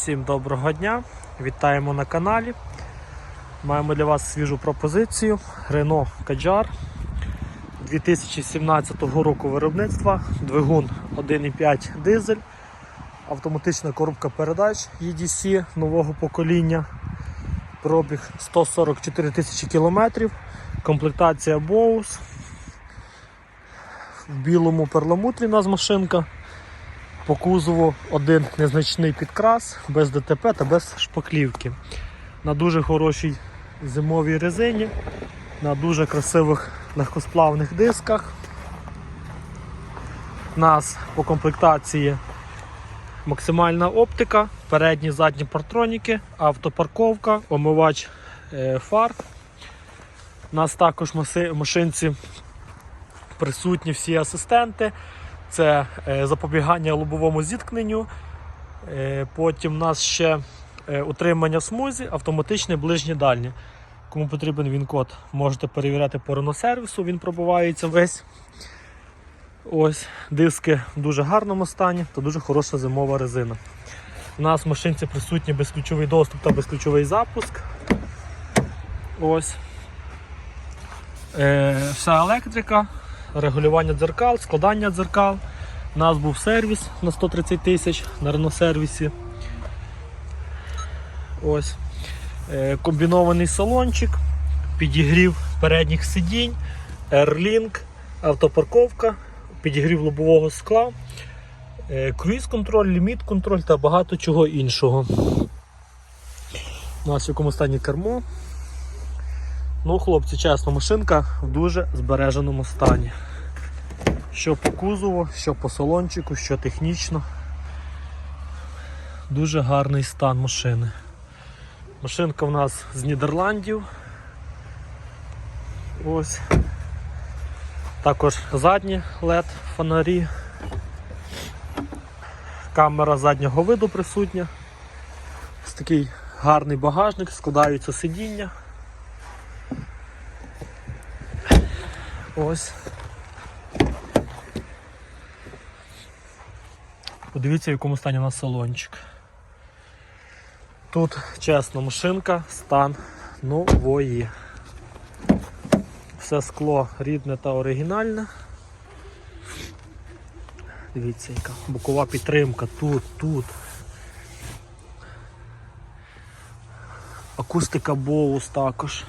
Всім доброго дня! Вітаємо на каналі. Маємо для вас свіжу пропозицію Renault Kadjar 2017 року виробництва, двигун 1,5 дизель, автоматична коробка передач EDC нового покоління, пробіг 144 тисячі кілометрів, комплектація Bose. В білому перламутрі у нас машинка. По кузову один незначний підкрас, без ДТП та без шпаклівки. На дуже хорошій зимовій резині, на дуже красивих легкосплавних дисках. У нас по комплектації максимальна оптика, передні задні партроніки, автопарковка, омивач е, фар. У нас також в машинці присутні всі асистенти. Це е, запобігання лобовому зіткненню. Е, Потім у нас ще е, утримання смузі, автоматичне ближнє дальнє. Кому потрібен він код, можете перевіряти по реносервісу, він пробувається весь. Ось, Диски в дуже гарному стані та дуже хороша зимова резина. У нас в машинці присутній безключовий доступ та безключовий запуск. Ось. Е, Вся електрика регулювання дзеркал, складання дзеркал. У нас був сервіс на 130 тисяч на реносервісі. Ось. Е, Комбінований салончик, підігрів передніх сидінь, Airlink, автопарковка, підігрів лобового скла, е, круїз-контроль, ліміт-контроль та багато чого іншого. У нас в якому стані кермо. Ну, хлопці, чесно, машинка в дуже збереженому стані. Що по кузову, що по салончику, що технічно. Дуже гарний стан машини. Машинка в нас з Нідерландів. Ось. Також задні LED фонарі. Камера заднього виду присутня. Ось такий гарний багажник, складаються сидіння. Ось. Подивіться, в якому стані у нас салончик. Тут, чесно, машинка, стан нової. Все скло рідне та оригінальне. Дивіться, яка бокова підтримка тут, тут. Акустика боус також.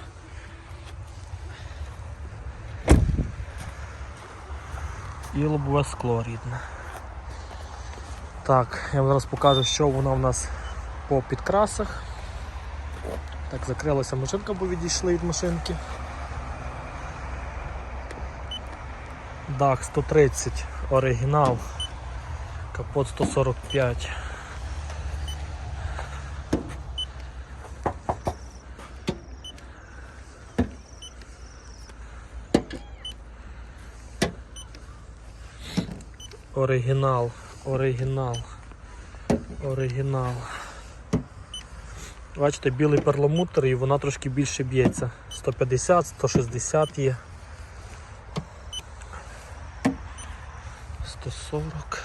І лобове скло рідне. Так, я вам зараз покажу, що воно в нас по підкрасах. Так, закрилася машинка, бо відійшли від машинки. Дах 130, оригінал, капот 145. Оригінал, оригінал, оригінал. Бачите, білий перламутр і вона трошки більше б'ється. 150, 160 є. 140.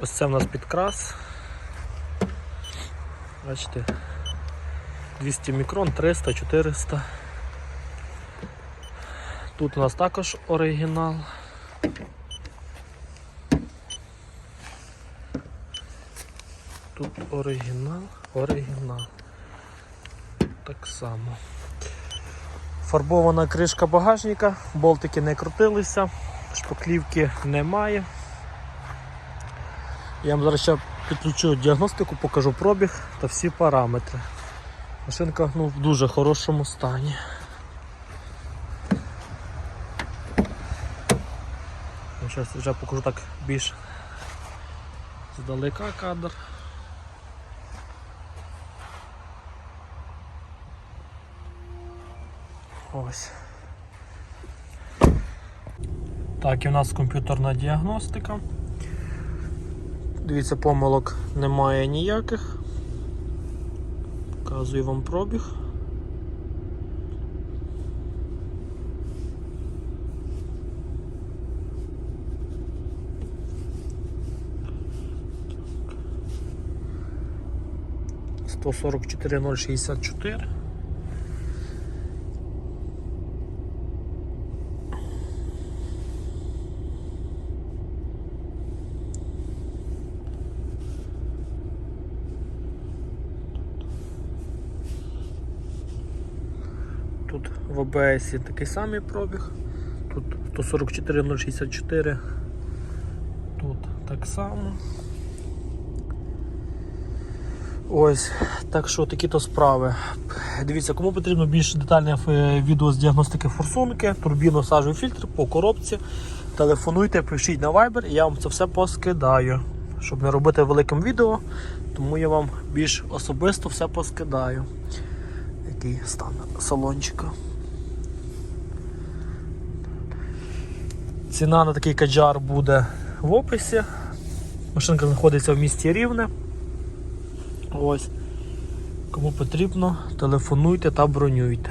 Ось це в нас підкрас. Бачите, 200 мікрон, 300, 400. Тут у нас також оригінал. Тут оригінал, оригінал. Так само. Фарбована кришка багажника, болтики не крутилися, шпаклівки немає. Я вам зараз ще підключу діагностику, покажу пробіг та всі параметри. Машинка ну, в дуже хорошому стані. Зараз вже покажу так більш здалека кадр. Ось. Так, і в нас комп'ютерна діагностика. Дивіться, помилок немає ніяких. Показую вам пробіг. 144 064. Тут в ОБС такий самий пробіг. Тут 144 064. Тут так само. Ось, так що такі то справи. Дивіться, кому потрібно більш детальне е, відео з діагностики форсунки, турбіно сажовий фільтр по коробці. Телефонуйте, пишіть на Viber, і я вам це все поскидаю. Щоб не робити великим відео, тому я вам більш особисто все поскидаю. Який стан салончика. Ціна на такий каджар буде в описі. Машинка знаходиться в місті Рівне. Ось. Кому потрібно, телефонуйте та бронюйте.